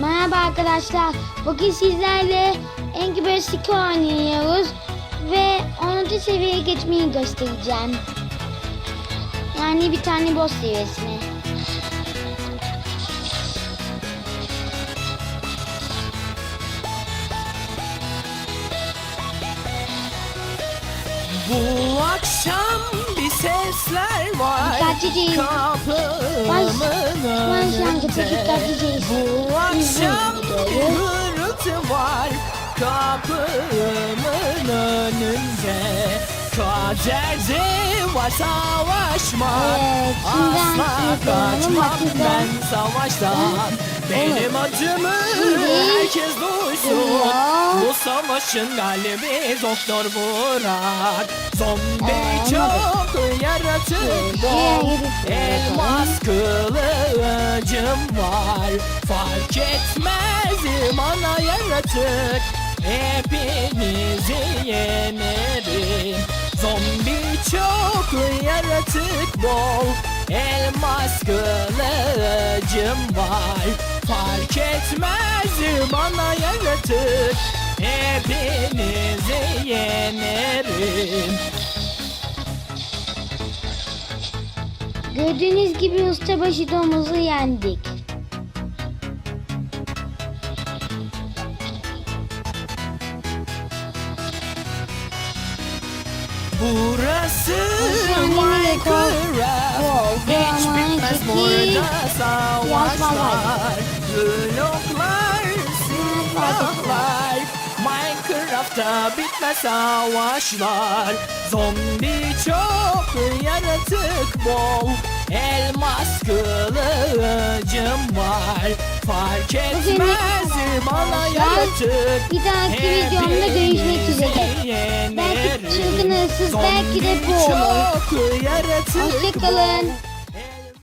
Merhaba arkadaşlar. Bugün sizlerle Angry Birds 2 oynuyoruz. Ve 10. seviyeye geçmeyi göstereceğim. Yani bir tane boss seviyesine. Bu akşam bir sesler var Dikkatli değil. kapımın önünde. Bu akşam bir hırıltı var kapımın önünde Kaderde var savaşma. Evet, Asla yapıyorum? kaçmam ben savaştan. Benim Şimdi- herkes duysun. Bu savaşın galibi Doktor Burak. Zombi çok yaratık bol Elmas kılıcım var. Fark etmez bana yaratık. Hepinizi yenerim çok yaratık bol Elmas kılıcım var Fark etmez bana yaratık Hepinizi yenerim Gördüğünüz gibi ustabaşı domuzu yendik. Burası Minecraft Wow, Hiç bitmez burada savaşlar. Bloklar, silahlar Minecraft'ta bitmez savaşlar Zombi çok yaratık bol Elmas kılıcım var Fark etmez bana yaratık bir dahaki videomda görüşmek üzere. Hepinizi Belki yenerim. çılgın hırsız, belki de bu olur. Hoşçakalın.